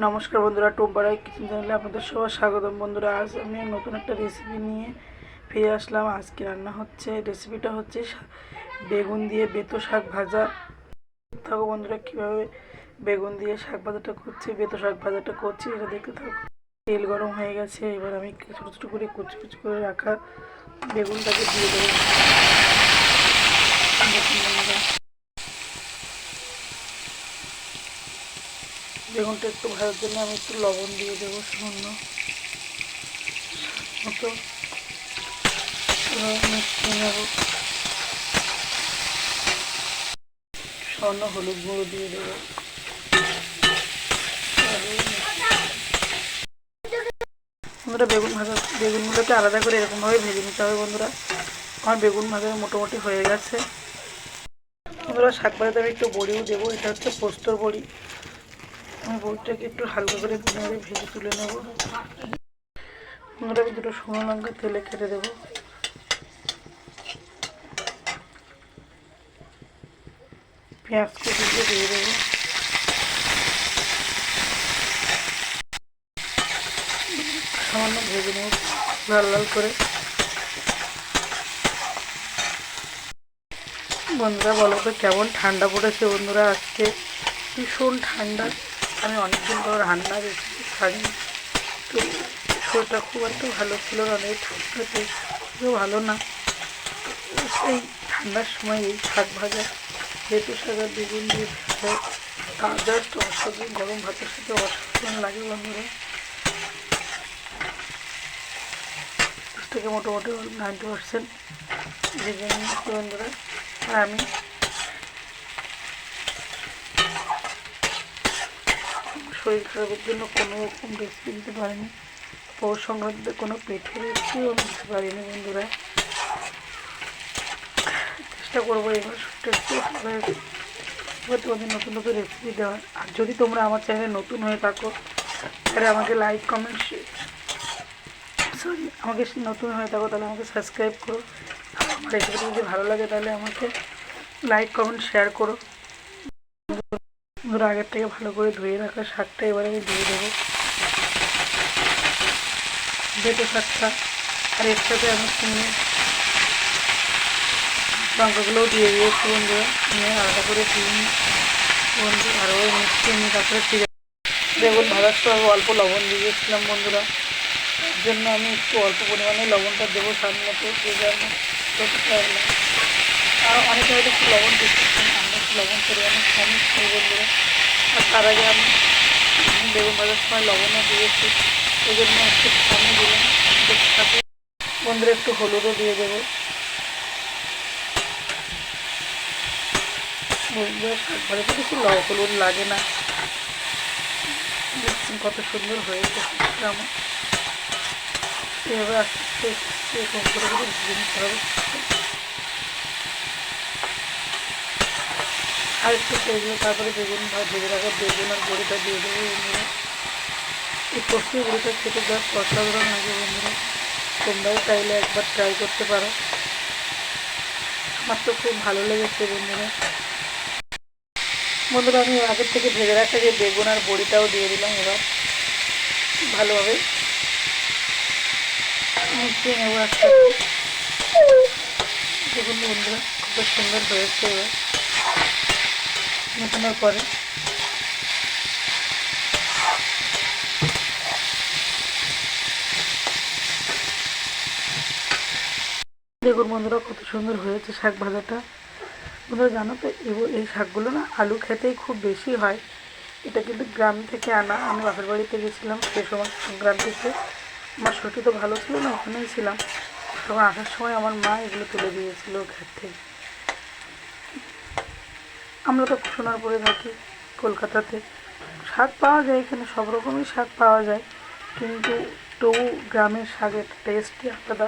নমস্কার বন্ধুরা টোম্পাড়ায় কিচেন চ্যানেলে আপনাদের সবার স্বাগতম। বন্ধুরা, আজ আমি নতুন একটা রেসিপি নিয়ে ফিরে আসলাম। আজকে রান্না হচ্ছে রেসিপিটা হচ্ছে বেগুন দিয়ে বেতো শাক ভাজা। থাকো বন্ধুরা, কীভাবে বেগুন দিয়ে শাক ভাজাটা করছি, বেতো শাক ভাজাটা করছি, এটা দেখতে থাকো। তেল গরম হয়ে গেছে, এবার আমি ছোটো ছোটো করে কুচি কুচি করে রাখা বেগুনটাকে দিয়ে দেবো দেখুন বন্ধুরা বেগুনটা একটু ভাজার জন্য আমি একটু লবণ দিয়ে দেবো সামান্য মতো। মিশিয়ে নেব। সামান্য হলুদ গুঁড়ো দিয়ে দেবো। বন্ধুরা, বেগুন ভাজা, বেগুনগুলোকে আলাদা করে এরকমভাবে ভেজে নিতে হবে বন্ধুরা। আমার বেগুন ভাজা মোটামুটি হয়ে গেছে। বন্ধুরা শাক ভাজাতে আমি একটু বড়িও দেবো। এটা হচ্ছে পোস্তর বড়ি। আমি বড়িটাকে একটু হালকা করে নেড়ে ভেজে তুলে নেব। আমি দুটো শুকনো লঙ্কা তেলে কেটে দেবো। পেঁয়াজ কুচি দিয়ে দিয়ে দেবো। সামান্য ভেজে নেব লাল লাল করে। বন্ধুরা, বলো তো কেমন ঠান্ডা পড়েছে বন্ধুরা আজকে? ভীষণ ঠান্ডা। আমি অনেকদিন পর রান্না খাইনি তো শরীরটা খুব একটা ভালো ছিল অনেক ঠান্ডাতে কেউ ভালো না। সেই ঠান্ডার সময় এই শাক ভাজা শাক আর বেগুন দিয়ে ভাজা তা জাস্ট অসাধারণ গরম ভাতের সাথে অসাধারণ লাগে বন্ধুরা। থেকে মোটামুটি নাইনটি পার্সেন্ট ভেজে বন্ধুরা। আর আমি শরীর খারাপের জন্য কোনো রকম রেসিপি দিতে পারিনি। পৌষ সংক্রান্তিতে কোনো পেটে রেসিপিও আমি দিতে পারিনি বন্ধুরা। চেষ্টা করব এবার ভালো তোমাদের নতুন নতুন রেসিপি দেওয়ার। আর যদি তোমরা আমার চ্যানেলে নতুন হয়ে থাকো, তাহলে আমাকে লাইক কমেন্ট সরি আমাকে নতুন হয়ে থাকো, তাহলে আমাকে সাবস্ক্রাইব করো। আমার রেসিপিটা যদি ভালো লাগে, তাহলে আমাকে লাইক কমেন্ট শেয়ার করো। ধরো আগের থেকে ভালো করে ধুয়ে রাখা শাকটা এবারে আমি দিয়ে দেবো। বেটে শাকটা আর এর সাথে আমি চিনি। লঙ্কাগুলোও দিয়ে দিয়েছি বন্ধুরা। নিয়ে আলাদা করে চিনি। বন্ধু, আরও মিষ্টি নিয়ে তারপরে ফিরে বেগুন ভাজার সময় অল্প লবণ দিয়ে দিয়েছিলাম বন্ধুরা। জন্য আমি একটু অল্প পরিমাণে লবণটা দেবো সামনে মতো যে জন্য। আর অনেকে হয়তো একটু লবণ দিচ্ছি আমি একটু লবণ পরিমাণে কমই খাই বন্ধুরা। আর তার আগে আমি বেগুন ভাজার সময় লবণও দিয়েছি ওই জন্য একটু কমই দিলাম দেখতে বন্ধুরা, একটু হলুদও দিয়ে দেবো। বন্ধুরা শাক ভাজাতে বেশি হলুদ লাগে না। দেখছেন কত সুন্দর হয়েছে আমার। এভাবে আস্তে আস্তে এরকম করে করে ভেজে নিতে হবে আর একটু ভেজে তারপরে বেগুন ভেজে রাখা বেগুন আর বড়িটা দিয়ে দেবো বন্ধুরা। এই পোস্ত বড়িটা খেতে জাস্ট অসাধারণ লাগে বন্ধুরা। তোমরাও চাইলে একবার ট্রাই করতে পারো। আমার তো খুব ভালো লেগেছে বন্ধুরা। বন্ধুরা, আমি আগের থেকে ভেজে রাখা যে বেগুন আর বড়িটাও দিয়ে দিলাম এবার। ভালোভাবে মিশিয়ে নেব আস্তে দেখুন বন্ধুরা কত সুন্দর হয়েছে এবার। মেশানোর পরে দেখুন বন্ধুরা, কত সুন্দর হয়েছে শাক ভাজাটা। বন্ধুরা, জানো তো, এই শাকগুলো না আলু খেতেই খুব বেশি হয়। এটা কিন্তু গ্রাম থেকে আনা। আমি বাপের বাড়িতে গেছিলাম সে সময় গ্রাম থেকে। আমার শরীর তো ভালো ছিল না, ওখানেই ছিলাম। তখন আসার সময় আমার মা এগুলো তুলে দিয়েছিল ঘর থেকে। আমরা তো সোনারপুরে থাকি কলকাতাতে শাক পাওয়া যায়, এখানে সব রকমই শাক পাওয়া যায়, কিন্তু তবু গ্রামের শাকের টেস্টই আলাদা।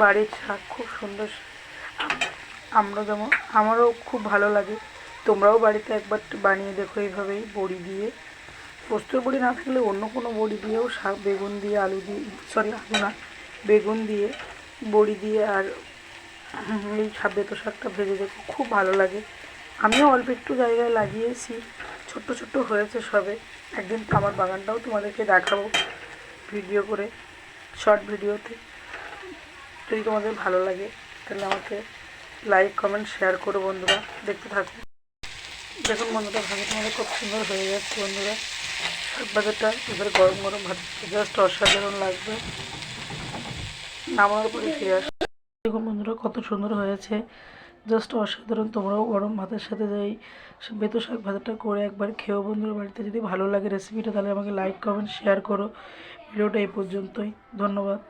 বাড়ির শাক খুব সুন্দর আমরা যেমন, আমারও খুব ভালো লাগে। তোমরাও বাড়িতে একবার বানিয়ে দেখো এইভাবেই বড়ি দিয়ে। পোস্তর বড়ি না থাকলে অন্য কোনো বড়ি দিয়েও শাক, বেগুন দিয়ে, আলু দিয়ে, সরি, আলু না, বেগুন দিয়ে, বড়ি দিয়ে আর এই বেতো শাকটা ভেজে দেখো, খুব ভালো লাগে। আমিও অল্প একটু জায়গায় লাগিয়েছি, ছোট্ট ছোট্ট হয়েছে সবে। একদিন আমার বাগানটাও তোমাদেরকে দেখাবো ভিডিও করে শর্ট ভিডিওতে। যদি তোমাদের ভালো লাগে, তাহলে আমাকে লাইক কমেন্ট শেয়ার করো বন্ধুরা, দেখতে থাকো। দেখুন বন্ধুরা ভাগে তোমাদের খুব সুন্দর হয়ে যাচ্ছে বন্ধুরা। শাক এবার গরম গরম ভাত জাস্ট অসাধারণ লাগবে। নামানোর পরে ফিরে আসবে। দেখুন বন্ধুরা, কত সুন্দর হয়েছে। জাস্ট অসাধারণ, তোমরাও গরম ভাতের সাথে যাই বেতো শাক ভাতটা করে একবার খেয়েও বন্ধুরা, বাড়িতে যদি ভালো লাগে রেসিপিটা তাহলে আমাকে লাইক কমেন্ট শেয়ার করো। ভিডিওটা এই পর্যন্তই। ধন্যবাদ।